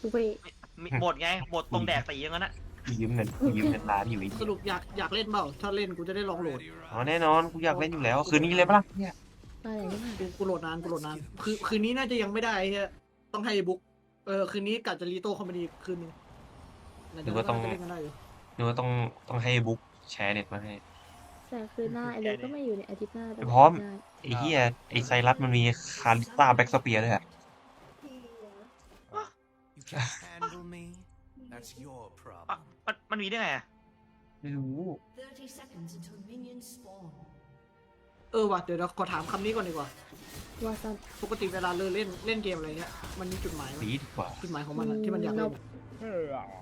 กูไปมีหมดไงหมดตรงแดกตีอย่างนั้นนะกูยืมเงินกูยืมเงินร้านอยู่ไอ้สเหี้ยรุปอยากอยากเล่นเปล่า ถ้าเล่นกูจะได้ลองโหลด อ๋อแน่นอนกูอยากเล่นอยู่แล้ว คืนนี้เลยปะล่ะเนี่ยอะไรนี่มากูกูโหลดนานกูโหลดนาน คือคืนนี้น่าจะยังไม่ได้เฮียต้องให้บุ๊กเออคืนนี้กะจะรีโต้คอมพานีคืนนึงน่าจะน่าจะเล่นกันได้อยู่นึกว่าต้องต้องให้บุ๊กแชร์เน็ตมาให้ แต่คือหน้าไอ้เล็กก็ไม่อยู่ในอาทิตย์หน้าไปพร้อม ไอ้เหี้ยไอ้ไซรัสมันมีคาริสตาแบ็กสเปียร์ด้วยอะ You can't handle me? That's your อะ problem. มันมันมีได้ไงอะไม่รู้ 30 seconds until minions spawn. เออว่ะเดี๋ยวเราขอถามคำนี้ก่อนดีกว่าวาซันปกติเวลาเราเล่นเล่นเกมอะไรเงี้ยมันมีจุดหมายไหมดีดีกว่าจุดหมายของมันอะที่มันอยากเล่นอะ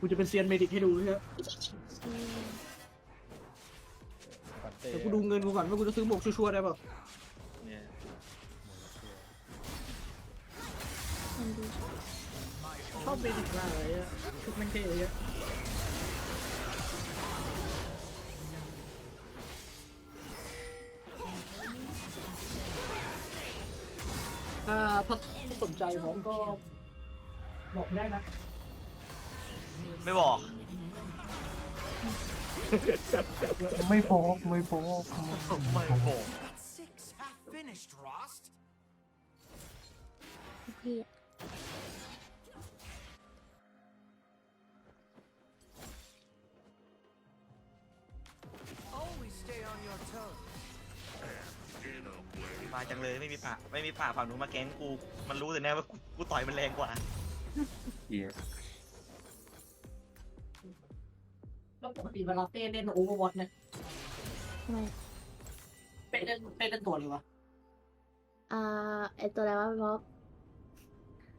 กูจะเป็นเซียนเมดิกให้ดูเฮียเดี๋ยวกูดูเงินกูก่อนว่ากูจะซื้อหมวกชัวร์ๆได้เปล่าเนี่ยมันดูชอบ เมดิกมากเลยอะชุดแม่งเท่เลยอะถ้าถ้าสนใจผมก็ บอกได้นะไม่บอกไม่โฟกไม่โฟกไม่บอก That's six half finished, Rost. พี่ มาจังเลยไม่มีป่าไม่มีป่าฝั่งนู้นมาแก๊งกู มันรู้แต่แน่ว่ากูกูต่อยมันแรงกว่า เหี้ยแล้วปกติเวลาเต้เล่นโอเวอร์วอตเนี่ยทำไมเต้เล่นเต้เล่นตัวเลยวะอ่าไอตัวอะไรวะบ๊อบ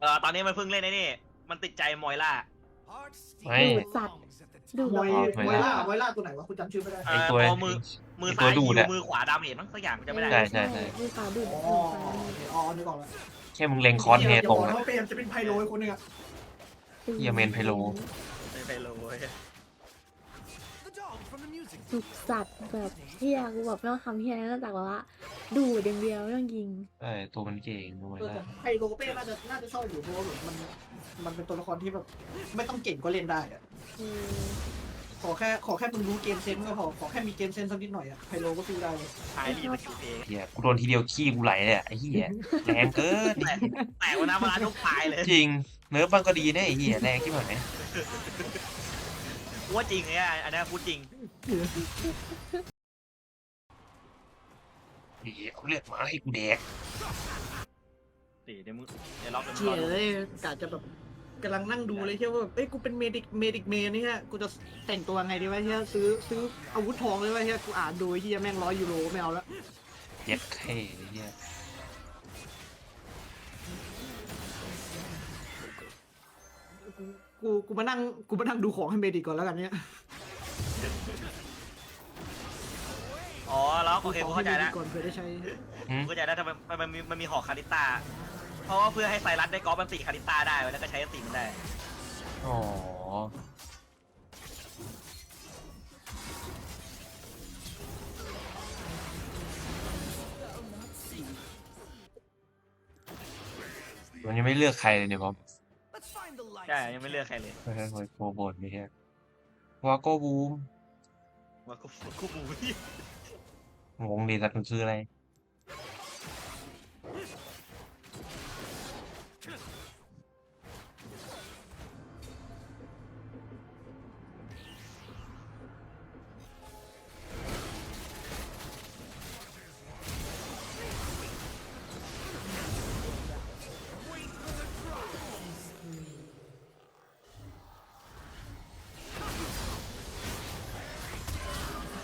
เออตอนนี้มันเพิ่งเล่นไอ้นี่ มันติดใจมอยล่า Hard ไม่ ดูดสัตว์ at the ดู top. ดไวแล้วไวล่าไวล่าตัวไหนวะคุณจำชื่อไม่ได้เอไอ้อตัวตัวมือมือไอ้ตัซ้าวยดูฮิดวอะมือขวาดาเมจมั้งสักอย่างจะไม่ได้ใช่ใช่ใช่มือขวาดูดอ๋อมือซ้ายโอเคอ๋อนึกออกแล้วแค่มึงเล็งคอร์สเฮตรงอย่าอะบอกนะว่าเปรมจะเป็นไพโรยคนหนึงอะเหี้ยเมนไพโลไม่ไปเลย The dog from the music. สุกสัตว์แบบ เฮียกูแบบไม่ต้องทำเฮียนอกจากว่าดูดอย่างเดียวไม่ต้องยิง ใช่ตัวมันเก่งด้วยเออนะแต่ไพโรเป้น่าจะน่าจะชอบอยู่เพราะว่าแบบมันมันเป็นตัวละครที่แบบไม่ต้องเก่งก็เล่นได้อะเออขอแค่ขอแค่มึงรู้เกมเซนส์ก็พอขอแค่มีเกมเซนส์สักนิดหน่อยอะไพโรก็สู้ได้เลยท้ายรีบไปคิวเพย์เหี้ยกูโดนทีเดียวขี้กูไหลเลยอะไอ้เหี้ยแรงเกินแต่แต่วันนั้นมาทุกปลายเลยจริงเนื้อบ้างก็ดีนะไอ้เหี้ยแรงที่ไหนกูว่าจริงเนี่ยอันนี้พูดจริง เหี้ยเขาเลือกมาให้กูแดกสิเดี๋ยวมึงเดี๋ยวล็อกเดี๋ยวมึงเชี่รยอดูเลยกะจะแบบกำลังนั่งดูเลยเชี่ยว่าแบบเอ้ยกูเป็นเมดิกเมดิกเมนนี่ฮะกูจะแต่งตัวไงดีวะเชี่ยซื้อซื้ออาวุธทองเลยวะเชี่ยกูอ่านดูไอ้เชี่ยแม่งร้อยยูโรไม่เอาแล้วเย็ดเท่ไอ้เหี้ยกูกูมานั่งกูมานั่งดูของให้เมดิกก่อนแล้วกันเนี่ยอ๋อแล้ว โอเคกูเข้าใจแล้ว ก่อนเพื่อได้ใช้หืมกูเข้าใจแล้วทำไมมันมันมีมันมีหอกคาริต้า เพราะว่าเพื่อให้ไซรัสได้กอล์ฟมันตีคาริต้าได้เว้ยแล้วก็ใช้ตีมันได้ อ๋อ มันยังไม่เลือกใครเลยเนี่ยบอม Let's find the light. ใช่ ยังไม่เลือกใครเลยเฮ้ยเฮ้ยโปรโบนไม่ใช่วาโก้บูม ว่ากูกูบูที่ งงดีสัตว์มันคืออะไร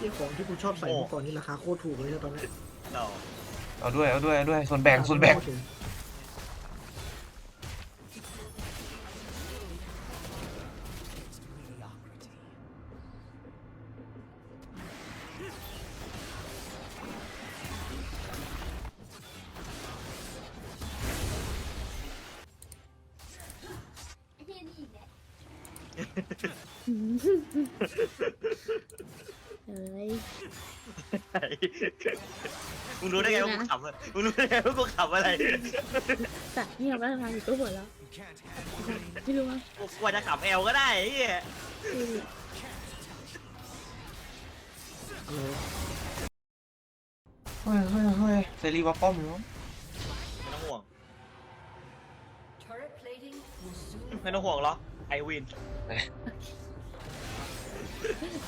ที่ของที่กูชอบใส่เมื่อก่อนนี่ราคาโคตรถูกเลยนะตอนนี้เราเอาด้วยเอาด้วยเอาด้วยส่วนแบ่งส่วนแบ่ง Mediocrity. เอ้ย มึงรู้ได้ไงว่ากูขำอะมึงรู้ได้ไงว่ากูขำอะไรแต่เงียบแล้วทางอยู่ก็หัวแล้ว You can't handle ไม่รู้ว่ากูกลัวจะขับเอลก็ได้ไอ้เหี้ยคือเฮ้ยเฮ้ยเฮ้ยเซรีว่าป้อมอยู่ไม่ต้องห่วง Turret plating will soon ไม่ต้องห่วงหรอกไอวินอ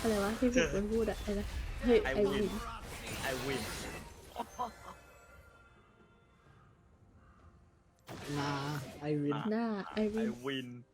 ะไรวะที่พี่คนพูดอะอะไรนะเฮ้ยไอไอวิวินนไอวินนาไอวิน หน้าไอไอวินวินกู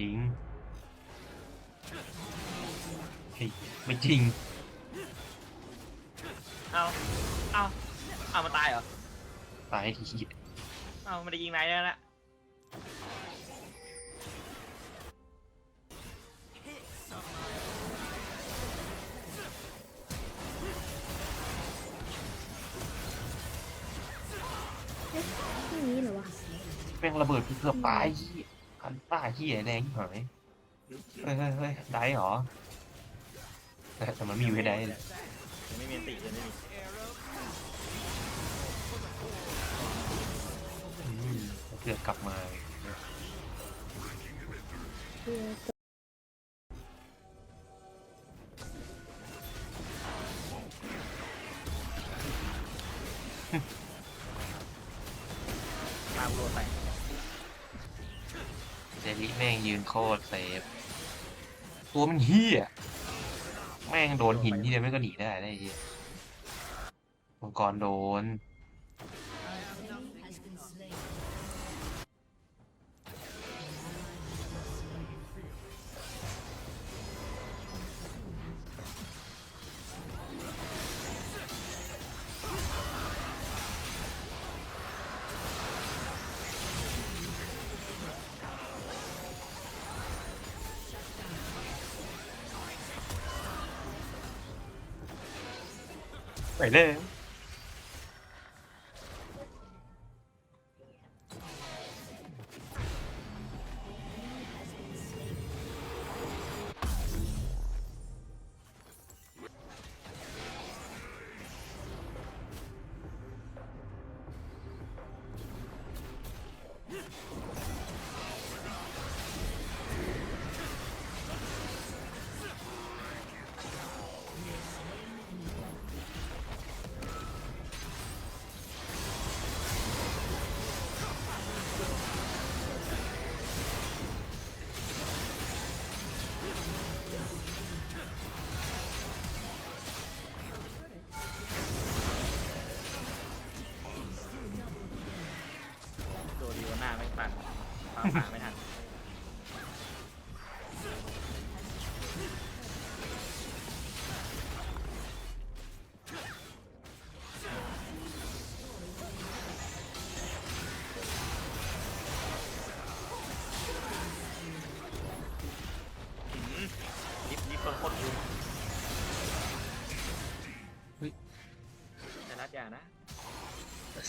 จริงเฮ้ยไม่จริง เอาเอาเอามันตายเหรอ ตายทีเอามันได้ยิงไหนแล้วนะไม่นี้เหรอวะ แม่งระเบิดเกือบตายเหี้ย คันป้าเหี้ยแดงหายเฮ้ยเฮ้ยเฮ้ยได้เหรอแต่แต่มันมีอยู่ให้ได้เลยยังไม่มีอันติยังไม่มีอืมเกือบกลับมาเพื่อ งยืนโคตรเซฟ ตัวมันเฮี้ย แม่งโดนหินที่เดียวไม่ก็หนีได้ได้เฮียมังกรโดน ไป หน้าไม่ปันปาปาไม่ทัน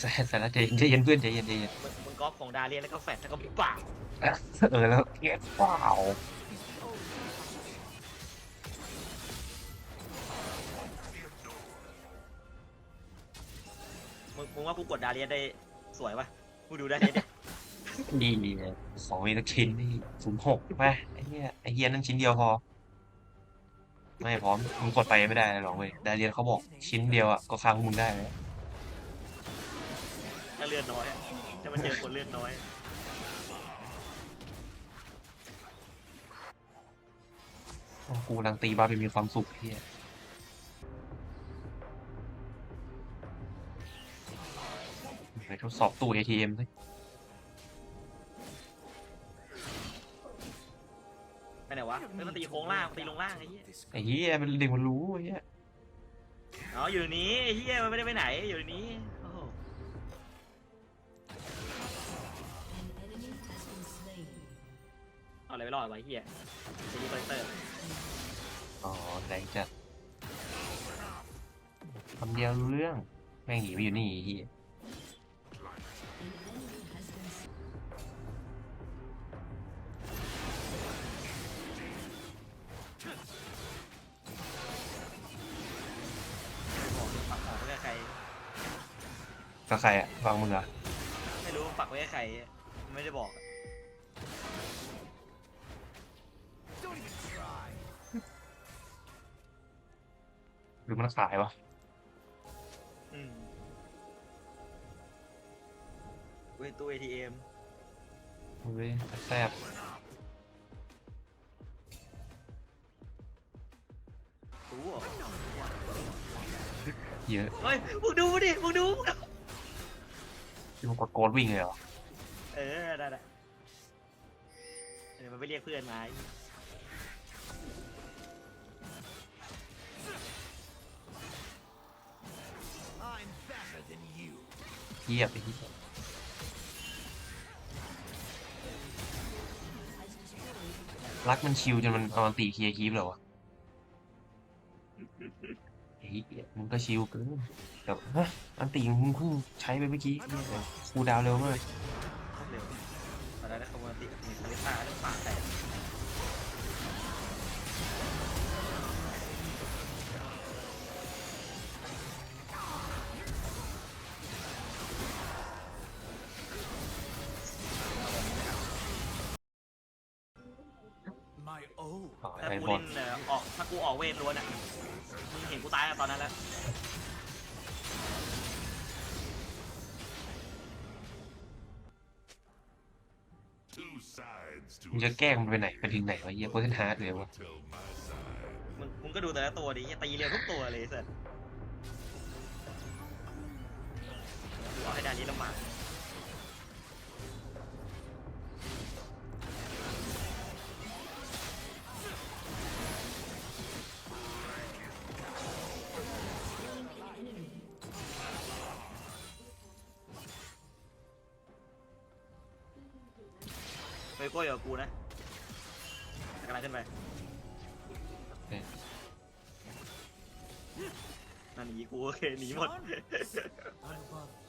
ใส่ใส่แล้วใจเย็นใจเย็นเพื่อนใจเย็นใจเย็นมึงมึงกอล์ฟของดาเรียนแล้วก็แฟดแล้วก็ป่าเออแล้วเก็บเปล่ามึงมึงว่ากูกดดาเรียนได้สวยปะกูดูดาเรียนดิดีเลยสองมีนักชิ้นนี่ศูนย์หกไปไอ้เหี้ยไอ้เหี้ยนั่นชิ้นเดียวพอ ไม่พร้อมมึงกดไปไม่ได้หรอกเว้ยดาเรียนเขาบอกชิ้นเดียวอะก็ค้างพวกมึงได้แล้ว ถ้าเลือดน้อยอะถ้ามันเจอคนเลือดน้อยกูกำลังตีบาไปมีความสุขเฮียไปทดสอบตู้ ATM สิไหนวะเฮ้ยมันตีโค้งล่างมันตีลงล่างไอ้เหี้ยไอ้เหี้ยมันเด็กมันรู้ไอ้เหี้ยอ๋ออยู่นี้ไอ้เหี้ยมันไม่ได้ไปไหนอยู่นี้โเอาอะไรไปรอดไวะไอ้เหี้ยซีรีส์คอลเลกเตอร์อ๋อแรงจัดคำเดียวรู้เรื่อง แม่งหนีไปอยู่นี่ไอ้เหี้ย An enemy has been slain. บอกเลยฝากของไว้กับใคร ก็ใครอะฟังมึงเหรอะไม่รู้ฝากไว้กับใคร ไม่ได้บอกอะ หรือมันขายวะอืมเว้ยตู้ ATM เว้ยแซ่บตู้เหรอเยอะเฮ้ยมึงดูดิมึงดูมึงดูที่มันกดโกดวิ่งเลยเหรอ เออได้ได้เดี๋ยวมันไปเรียกเพื่อนมา เทียบไปที่รักมันชิวจนมันเอามันตีเคลียร์คีฟเลยวะไอ้เหี้ยมึงก็ชิวเกินแต่ฮะอันตีมึงเพิ่งใช้ไปเมื่อกี้คูดาวน์เร็วมาก อ๋อถ้าไอ้กูบอเล่ลนเอ่อออกถ้ากูออกเวทล้วนอะมึงเห็นกูตายอะตอนนั้นแล้วมึงจะแกล้งมันไปไหนไปถึงไหนวะเหี้ยโคตรฮาร์ดเลยวะมึงมึงก็ดูแต่ละตัวดิตีเร็วทุกตัวเลยเสร็จกูเอาให้ดานนี้ลำบาก โก้ยกับกูนะกำลังขึ้นไปโอเคนั่นหนีกูโอเคหนีหมด I'm above the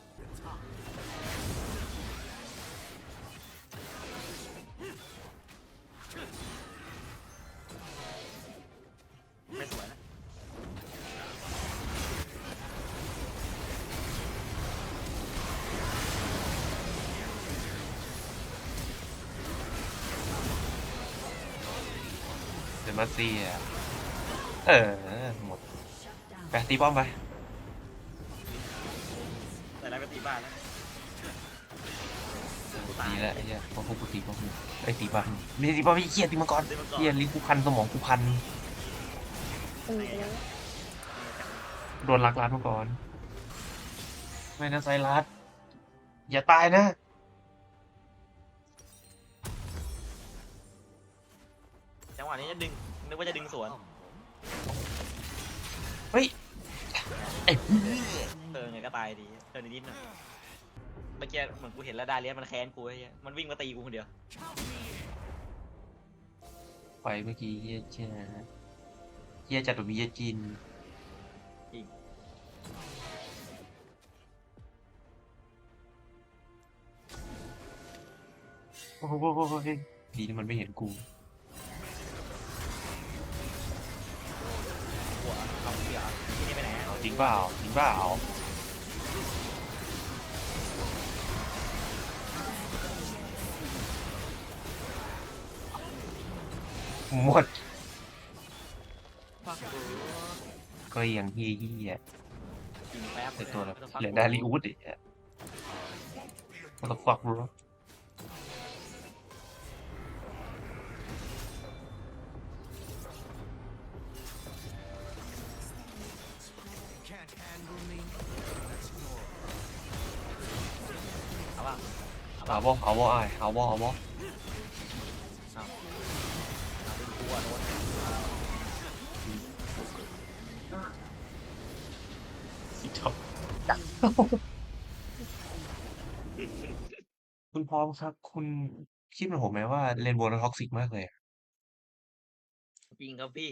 เดยวมาเซียเออ หมดไปตีป้อมไปแต่แล้วก็ตีบ้านแล้วกูตาตียแล้วไอ้เหี้ยพอพวกกูตีป้อมไอ้ยตีป้อมไม่ใช่ตีป้อมไอ้เหี้ยตีมังกรตีมังกรเหี้ยลิ้นกูพันสมองกูพันเออแล้วโดนลักล้านมาก่อนไม่นะไซรัสอย่าตายนะจังหวะนี้จะดึง นึกว่าจะดึงสวนเฮ้ยไอ้เออไงก็ตายดีเออนิดๆหน่อยเมื่อกี้เหมือนกูเห็นแล้วดาเลียสมันแค้นกูไอ้เหี้ยมันวิ่งมาตีกูคนเดียวไปเมื่อกี้เหี้ยเจ้าเหี้ยจัดตัวมีเหี้ยจีนจริงโอ้โหดีที่มันไม่เห็นกู จริงเปล่าจริงเปล่าหมดฟักกูก็ยังเฮียเฮียยิงแป๊บไอตัวละไม่ต้งฟักเหลือดาริอูดอีกอะ What the fuck bro เอาป่ะเอาบ่เอาบ่ไอเอาบ่เอาบ่เอท็อปจัวคุณพร้อมครับ คุณคิดเหมือนผมไหมว่าเรนโบว์ท็อกซิกมากเลยจริงครับพี่